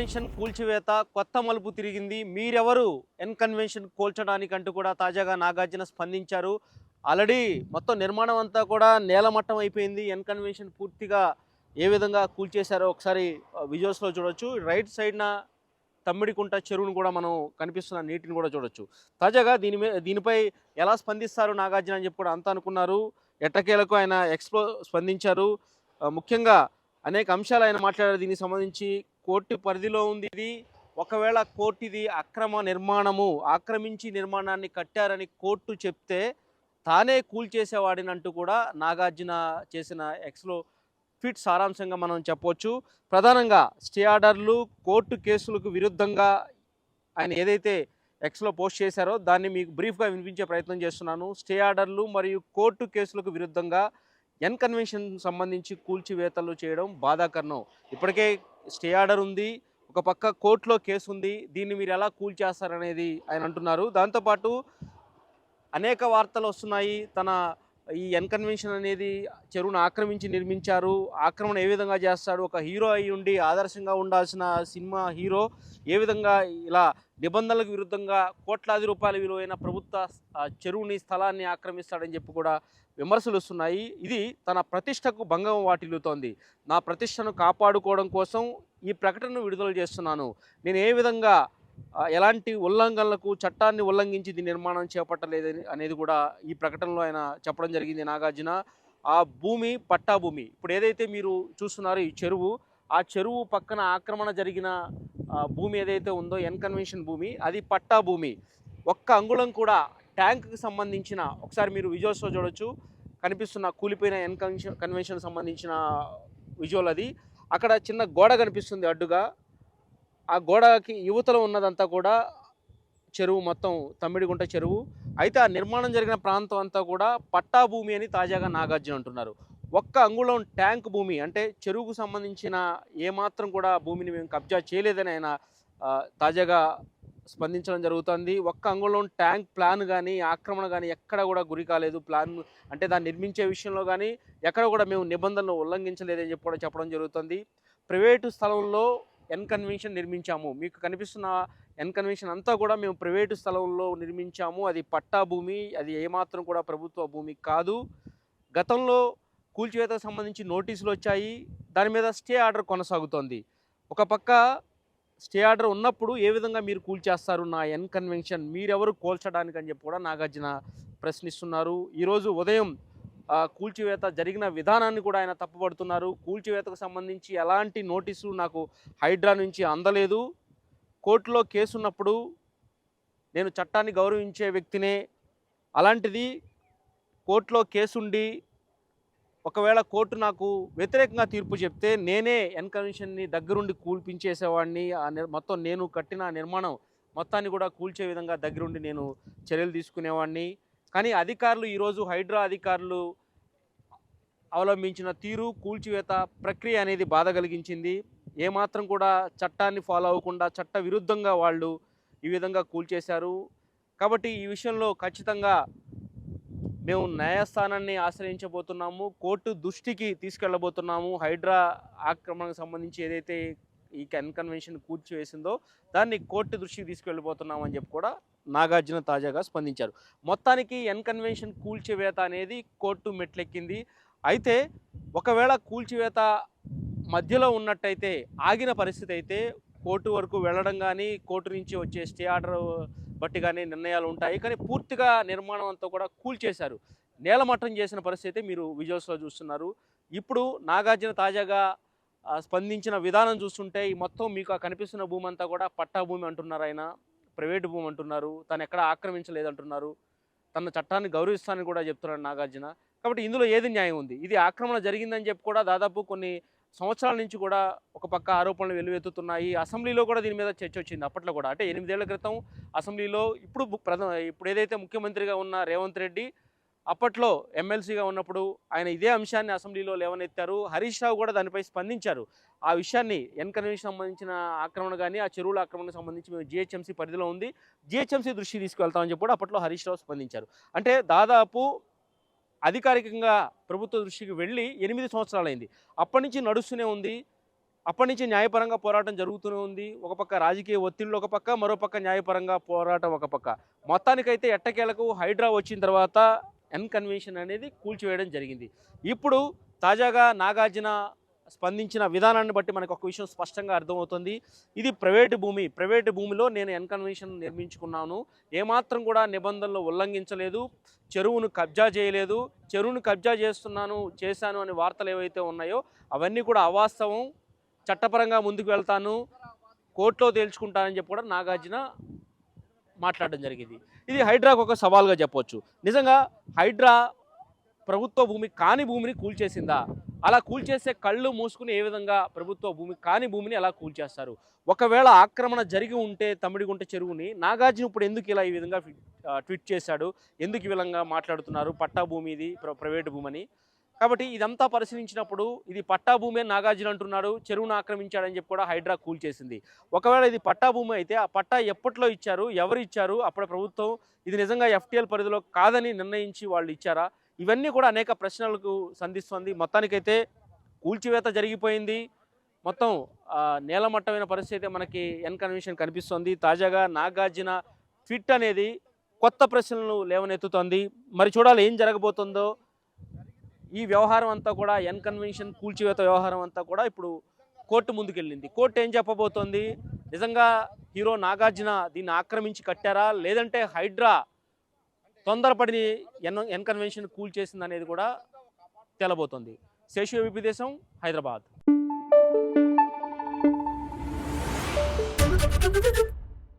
ఎన్కన్వెన్షన్ కూల్చివేత కొత్త మలుపు తిరిగింది. మీరెవరు? ఎన్కన్వెన్షన్ కూల్చడానికంటూ కూడా తాజాగా నాగార్జున స్పందించారు. ఆల్రెడీ మొత్తం నిర్మాణం అంతా కూడా నేలమట్టం అయిపోయింది. ఎన్కన్వెన్షన్ పూర్తిగా ఏ విధంగా కూల్చేశారో ఒకసారి విజువల్స్లో చూడొచ్చు. రైట్ సైడ్న తమ్మిడికుంట చెరువును కూడా మనం కనిపిస్తున్న నీటిని కూడా చూడొచ్చు. తాజాగా దీని మీద దీనిపై ఎలా స్పందిస్తారు నాగార్జున అని చెప్పి కూడా అంతా అనుకున్నారు. ఎట్టకేలకు ఆయన ఎక్స్ప్లో స్పందించారు. ముఖ్యంగా అనేక అంశాలు ఆయన మాట్లాడారు. దీనికి సంబంధించి కోర్టు పరిధిలో ఉంది ఇది. ఒకవేళ కోర్టు ఇది అక్రమ నిర్మాణము ఆక్రమించి నిర్మాణాన్ని కట్టారని కోర్టు చెప్తే తానే కూల్చేసేవాడినంటూ కూడా నాగార్జున చేసిన ఎక్స్లో ఫిట్ సారాంశంగా మనం చెప్పవచ్చు ప్రధానంగా స్టే ఆర్డర్లు కోర్టు కేసులకు విరుద్ధంగా ఆయన ఏదైతే ఎక్స్లో పోస్ట్ చేశారో దాన్ని మీకు బ్రీఫ్గా వినిపించే ప్రయత్నం చేస్తున్నాను. స్టే ఆర్డర్లు మరియు కోర్టు కేసులకు విరుద్ధంగా ఎన్ కన్వెన్షన్ సంబంధించి కూల్చివేతలు చేయడం బాధాకరణం ఇప్పటికే స్టే ఆర్డర్ ఉంది ఒక పక్క కోర్టులో కేసు ఉంది దీన్ని మీరు ఎలా కూల్ చేస్తారనేది ఆయన అంటున్నారు. దాంతోపాటు అనేక వార్తలు వస్తున్నాయి తన ఈ ఎన్కన్వెన్షన్ అనేది చెరువును ఆక్రమించి నిర్మించారు. ఆక్రమణ ఏ విధంగా చేస్తాడు? ఒక హీరో అయి ఉండి ఆదర్శంగా ఉండాల్సిన సినిమా హీరో ఏ విధంగా ఇలా నిబంధనలకు విరుద్ధంగా కోట్లాది రూపాయల విలువైన ప్రభుత్వ చెరువుని స్థలాన్ని ఆక్రమిస్తాడని చెప్పి కూడా విమర్శలు వస్తున్నాయి. ఇది తన ప్రతిష్టకు భంగం వాటిల్లుతోంది. నా ప్రతిష్టను కాపాడుకోవడం కోసం ఈ ప్రకటనను విడుదల చేస్తున్నాను. నేను ఏ విధంగా ఎలాంటి ఉల్లంఘనలకు చట్టాన్ని ఉల్లంఘించి దీని నిర్మాణం చేపట్టలేదని అనేది కూడా ఈ ప్రకటనలో ఆయన చెప్పడం జరిగింది నాగార్జున. ఆ భూమి పట్టా భూమి ఇప్పుడు ఏదైతే మీరు చూస్తున్నారో ఈ చెరువు ఆ చెరువు పక్కన ఆక్రమణ జరిగిన భూమి ఏదైతే ఉందో ఎన్కన్వెన్షన్ భూమి అది పట్టా భూమి ఒక్క అంగుళం కూడా ట్యాంక్కి సంబంధించిన ఒకసారి మీరు విజువల్స్లో చూడొచ్చు కనిపిస్తున్న కూలిపోయిన ఎన్కన్వెన్షన్ కన్వెన్షన్ సంబంధించిన విజువల్ అది. అక్కడ చిన్న గోడ కనిపిస్తుంది అడ్డుగా. ఆ గోడకి యువతలో ఉన్నదంతా కూడా చెరువు మొత్తం తమ్మిడిగుంట చెరువు. అయితే ఆ నిర్మాణం జరిగిన ప్రాంతం అంతా కూడా పట్టా భూమి అని తాజాగా నాగార్జున అంటున్నారు. ఒక్క అంగుళం ట్యాంక్ భూమి అంటే చెరువుకు సంబంధించిన ఏమాత్రం కూడా భూమిని మేము కబ్జా చేయలేదని ఆయన తాజాగా స్పందించడం జరుగుతుంది. ఒక్క అంగుళం ట్యాంక్ ప్లాన్ కానీ ఆక్రమణ కానీ ఎక్కడ కూడా గురి కాలేదు. ప్లాన్ అంటే దాన్ని నిర్మించే విషయంలో కానీ ఎక్కడ కూడా మేము నిబంధనలు ఉల్లంఘించలేదని చెప్పి కూడా చెప్పడం జరుగుతుంది. ప్రైవేటు స్థలంలో ఎన్ కన్వెన్షన్ నిర్మించాము. మీకు కనిపిస్తున్న ఎన్ కన్వెన్షన్ అంతా కూడా మేము ప్రైవేటు స్థలంలో నిర్మించాము. అది పట్టా భూమి అది ఏమాత్రం కూడా ప్రభుత్వ భూమి కాదు. గతంలో కూల్చివేతకు సంబంధించి నోటీసులు వచ్చాయి. దాని మీద స్టే ఆర్డర్ కొనసాగుతోంది. ఒక పక్క స్టే ఆర్డర్ ఉన్నప్పుడు ఏ విధంగా మీరు కూల్చేస్తారు నా ఎన్ కన్వెన్షన్? మీరెవరు కూల్చడానికి అని చెప్పి కూడా నాగార్జున ప్రశ్నిస్తున్నారు. ఈరోజు ఉదయం కూల్చివేత జరిగిన విధానాన్ని కూడా ఆయన తప్పుపడుతున్నారు. కూల్చివేతకు సంబంధించి ఎలాంటి నోటీసు నాకు హైడ్రా నుంచి అందలేదు. కోర్టులో కేసు ఉన్నప్పుడు నేను చట్టాన్ని గౌరవించే వ్యక్తినే. అలాంటిది కోర్టులో కేసుండి ఒకవేళ కోర్టు నాకు వ్యతిరేకంగా తీర్పు చెప్తే నేనే ఎన్ దగ్గరుండి కూల్పించేసేవాడిని. ఆ మొత్తం నేను కట్టిన నిర్మాణం మొత్తాన్ని కూడా కూల్చే విధంగా దగ్గరుండి నేను చర్యలు తీసుకునేవాడిని. కానీ అధికారులు ఈరోజు హైడ్రా అధికారులు అవలంబించిన తీరు కూల్చివేత ప్రక్రియ అనేది బాధ కలిగించింది. ఏమాత్రం కూడా చట్టాన్ని ఫాలో అవ్వకుండా చట్ట విరుద్ధంగా వాళ్ళు ఈ విధంగా కూల్చేశారు. కాబట్టి ఈ విషయంలో ఖచ్చితంగా మేము న్యాయస్థానాన్ని ఆశ్రయించబోతున్నాము. కోర్టు దృష్టికి తీసుకెళ్ళబోతున్నాము హైడ్రా ఆక్రమణకు సంబంధించి ఏదైతే ఈ కన్కన్వెన్షన్ కూర్చివేసిందో దాన్ని కోర్టు దృష్టికి తీసుకెళ్ళిపోతున్నాం అని చెప్పి కూడా నాగార్జున తాజాగా స్పందించారు. మొత్తానికి ఎన్కన్వెన్షన్ కూల్చివేత అనేది కోర్టు మెట్లెక్కింది. అయితే ఒకవేళ కూల్చివేత మధ్యలో ఉన్నట్టయితే ఆగిన పరిస్థితి అయితే కోర్టు వరకు వెళ్ళడం కానీ కోర్టు నుంచి వచ్చే స్టే ఆర్డర్ బట్టి కానీ నిర్ణయాలు ఉంటాయి. కానీ పూర్తిగా నిర్మాణం అంతా కూడా కూల్చేశారు. నేలమట్టం చేసిన పరిస్థితి మీరు విజువల్స్లో చూస్తున్నారు. ఇప్పుడు నాగార్జున తాజాగా స్పందించిన విధానం చూస్తుంటే ఈ మొత్తం మీకు కనిపిస్తున్న భూమి అంతా కూడా పట్టా భూమి అంటున్నారు ఆయన. ప్రైవేట్ భూమి అంటున్నారు. తను ఎక్కడ ఆక్రమించలేదంటున్నారు. తన చట్టాన్ని గౌరవిస్తానని కూడా చెప్తున్నాడు నాగార్జున. కాబట్టి ఇందులో ఏది న్యాయం ఉంది? ఇది ఆక్రమణ జరిగిందని చెప్పి కూడా దాదాపు కొన్ని సంవత్సరాల నుంచి కూడా ఒక పక్క ఆరోపణలు వెలువెత్తుతున్నాయి అసెంబ్లీలో కూడా దీని మీద చర్చ వచ్చింది అప్పట్లో కూడా. అంటే ఎనిమిదేళ్ళ క్రితం అసెంబ్లీలో ఇప్పుడు ము- ప్రధాన ఇప్పుడు ఏదైతే ముఖ్యమంత్రిగా ఉన్న రేవంత్ రెడ్డి అప్పట్లో ఎమ్మెల్సీగా ఉన్నప్పుడు ఆయన ఇదే అంశాన్ని అసెంబ్లీలో లేవనెత్తారు. హరీష్ రావు కూడా దానిపై స్పందించారు. ఆ విషయాన్ని ఎన్ సంబంధించిన ఆక్రమణ కానీ ఆ చెరువుల ఆక్రమణకు సంబంధించి మేము జిహెచ్ఎంసీ పరిధిలో ఉంది. జిహెచ్ఎంసీ దృష్టి తీసుకెళ్తామని చెప్పి కూడా అప్పట్లో హరీష్ రావు స్పందించారు. అంటే దాదాపు అధికారికంగా ప్రభుత్వ దృష్టికి వెళ్ళి ఎనిమిది సంవత్సరాలైంది. అప్పటి నుంచి నడుస్తూనే ఉంది. అప్పటి నుంచి న్యాయపరంగా పోరాటం జరుగుతూనే ఉంది. ఒక పక్క రాజకీయ ఒత్తిళ్ళు ఒక పక్క మరోపక్క న్యాయపరంగా పోరాటం ఒక పక్క. మొత్తానికైతే ఎట్టకేలకు హైడ్రా వచ్చిన తర్వాత ఎన్కన్వెన్షన్ అనేది కూల్చివేయడం జరిగింది. ఇప్పుడు తాజాగా నాగార్జున స్పందించిన విధానాన్ని బట్టి మనకు ఒక విషయం స్పష్టంగా అర్థమవుతుంది. ఇది ప్రైవేటు భూమి. ప్రైవేటు భూమిలో నేను ఎన్కన్వెన్షన్ నిర్మించుకున్నాను. ఏమాత్రం కూడా నిబంధనలు ఉల్లంఘించలేదు. చెరువును కబ్జా చేయలేదు. చెరువును కబ్జా చేస్తున్నాను చేశాను అనే వార్తలు ఏవైతే ఉన్నాయో అవన్నీ కూడా అవాస్తవం. చట్టపరంగా ముందుకు వెళ్తాను. కోర్టులో తేల్చుకుంటానని చెప్పి కూడా నాగార్జున మాట్లాడడం జరిగింది. ఇది హైడ్రాకు ఒక సవాల్గా చెప్పవచ్చు నిజంగా హైడ్రా ప్రభుత్వ భూమి కాని భూమిని కూల్చేసిందా? అలా కూల్చేస్తే కళ్ళు మూసుకుని ఏ విధంగా ప్రభుత్వ భూమి కాని భూమిని అలా కూల్చేస్తారు ఒకవేళ ఆక్రమణ జరిగి ఉంటే తమిడిగుంట చెరువుని నాగార్జున ఇప్పుడు ఎందుకు ఇలా ఈ విధంగా ట్వీట్ చేశాడు? ఎందుకు ఈ విధంగా మాట్లాడుతున్నారు? పట్టా భూమి ఇది ప్ర- ప్రైవేటు భూమి అని కాబట్టి ఇదంతా పరిశీలించినప్పుడు ఇది పట్టా భూమి నాగార్జున అంటున్నాడు చెరువును ఆక్రమించాడని చెప్పి కూడా హైడ్రా కూల్ చేసింది. ఒకవేళ ఇది పట్టా భూమి అయితే ఆ పట్టా ఎప్పట్లో ఇచ్చారు? ఎవరు ఇచ్చారు? అప్పుడు ప్రభుత్వం ఇది నిజంగా ఎఫ్టీఎల్ పరిధిలో కాదని నిర్ణయించి వాళ్ళు ఇచ్చారా? ఇవన్నీ కూడా అనేక ప్రశ్నలకు సంధిస్తుంది. మొత్తానికైతే కూల్చివేత జరిగిపోయింది. మొత్తం నేలమట్టమైన పరిస్థితి అయితే మనకి ఎన్ కన్వెన్షన్ కనిపిస్తోంది. తాజాగా నాగార్జున ట్విట్ అనేది కొత్త ప్రశ్నలను లేవనెత్తుతోంది. మరి చూడాలి ఏం జరగబోతుందో. ఈ వ్యవహారం అంతా కూడా ఎన్ కన్వెన్షన్ కూల్చివేత వ్యవహారం అంతా కూడా ఇప్పుడు కోర్టు ముందుకెళ్ళింది. కోర్టు ఏం చెప్పబోతోంది? నిజంగా హీరో నాగార్జున దీన్ని ఆక్రమించి కట్టారా? లేదంటే హైడ్రా తొందరపడి ఎన్ ఎన్కన్వెన్షన్ కూల్ చేసింది అనేది కూడా తేలబోతోంది. శేషు విపి హైదరాబాద్.